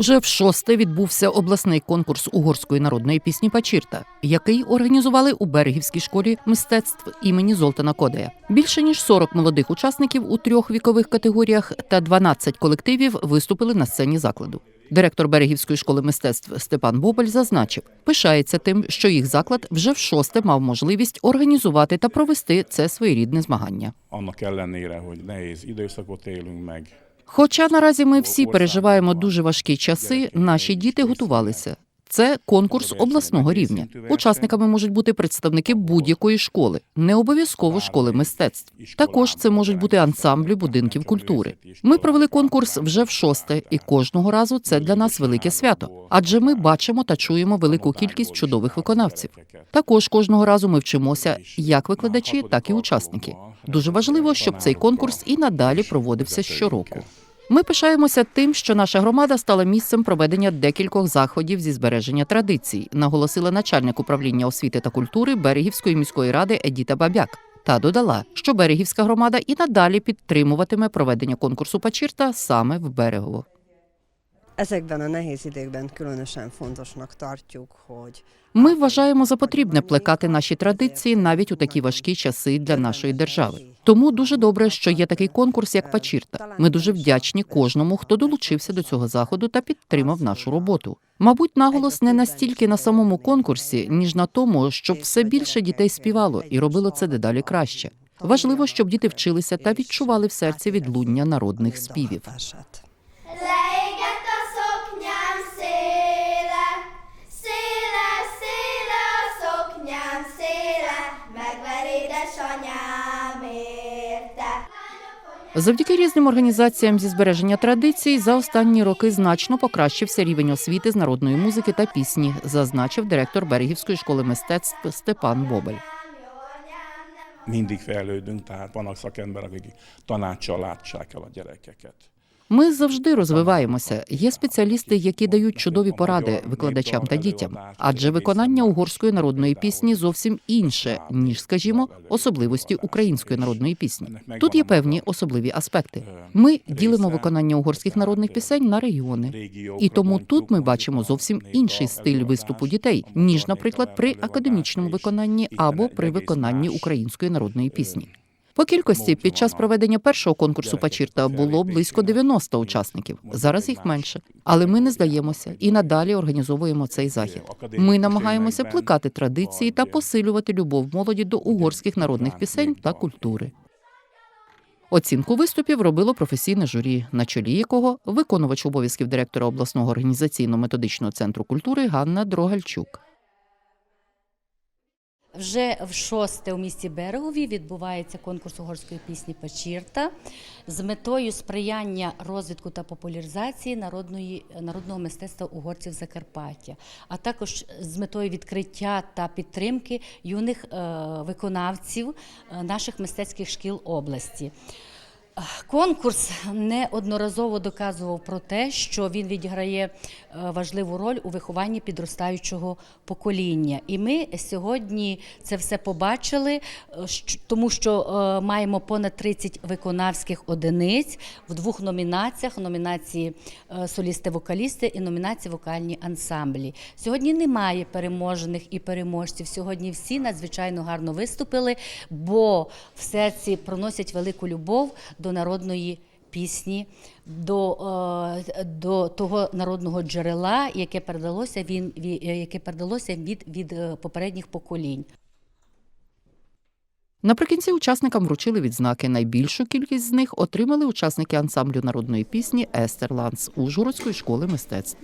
Уже в шосте відбувся обласний конкурс угорської народної пісні Пачірта, який організували у берегівській школі мистецтв імені Золтана Кодея. Більше ніж 40 молодих учасників у трьох вікових категоріях та 12 колективів виступили на сцені закладу. Директор берегівської школи мистецтв Степан Бобель зазначив, пишається тим, що їх заклад вже в шосте мав можливість організувати та провести це своєрідне змагання. annak ellenére, hogy nehéz időszakot élünk meg, Хоча наразі ми всі переживаємо дуже важкі часи, наші діти готувалися. Це конкурс обласного рівня. Учасниками можуть бути представники будь-якої школи, не обов'язково школи мистецтв. Також це можуть бути ансамблі будинків культури. Ми провели конкурс вже в шосте, і кожного разу це для нас велике свято, адже ми бачимо та чуємо велику кількість чудових виконавців. Також кожного разу ми вчимося як викладачі, так і учасники. Дуже важливо, щоб цей конкурс і надалі проводився щороку. Ми пишаємося тим, що наша громада стала місцем проведення декількох заходів зі збереження традицій, наголосила начальник управління освіти та культури Берегівської міської ради Едіта Бабяк. Та додала, що Берегівська громада і надалі підтримуватиме проведення конкурсу Пачірта саме в Берегово. Ми вважаємо за потрібне плекати наші традиції навіть у такі важкі часи для нашої держави. Тому дуже добре, що є такий конкурс, як Пачірта. Ми дуже вдячні кожному, хто долучився до цього заходу та підтримав нашу роботу. Мабуть, наголос не настільки на самому конкурсі, ніж на тому, щоб все більше дітей співало і робило це дедалі краще. Важливо, щоб діти вчилися та відчували в серці відлуння народних співів. Завдяки різним організаціям зі збереження традицій за останні роки значно покращився рівень освіти з народної музики та пісні, зазначив директор Берегівської школи мистецтв Степан Бобель. mindig fejlődünk, tehát vannak szakemberek, akik tanácssal. Ми завжди розвиваємося. Є спеціалісти, які дають чудові поради викладачам та дітям, адже виконання угорської народної пісні зовсім інше ніж, скажімо, особливості української народної пісні. Тут є певні особливі аспекти. Ми ділимо виконання угорських народних пісень на регіони. І тому тут ми бачимо зовсім інший стиль виступу дітей, ніж, наприклад, при академічному виконанні або при виконанні української народної пісні. По кількості під час проведення першого конкурсу Пачірта було близько 90 учасників. Зараз їх менше, але ми не здаємося і надалі організовуємо цей захід. Ми намагаємося плекати традиції та посилювати любов молоді до угорських народних пісень та культури. Оцінку виступів робило професійне журі, на чолі якого виконувач обов'язків директора обласного організаційно-методичного центру культури Ганна Дрогальчук. Вже в шосте у місті Берегові відбувається конкурс угорської пісні Печірта з метою сприяння розвитку та популяризації народної, народного мистецтва угорців Закарпаття, а також з метою відкриття та підтримки юних е, виконавців е, наших мистецьких шкіл області. Конкурс неодноразово доказував про те, що він відіграє е, важливу роль у вихованні підростаючого покоління. І ми сьогодні це все побачили, е, тому що е, маємо понад 30 виконавських одиниць в двох номінаціях: номінації солісти-вокалісти і номінації вокальні ансамблі. Сьогодні немає переможених і переможців. Сьогодні всі надзвичайно гарно виступили, бо в серці проносять велику любов до народної пісні, до, е, до того народного джерела, яке передалося, він, ві- е, яке передалося від, від е, попередніх поколінь. Наприкінці учасникам вручили відзнаки. Найбільшу кількість з них отримали учасники ансамблю народної пісні Естерландс Ужгородської школи мистецтв.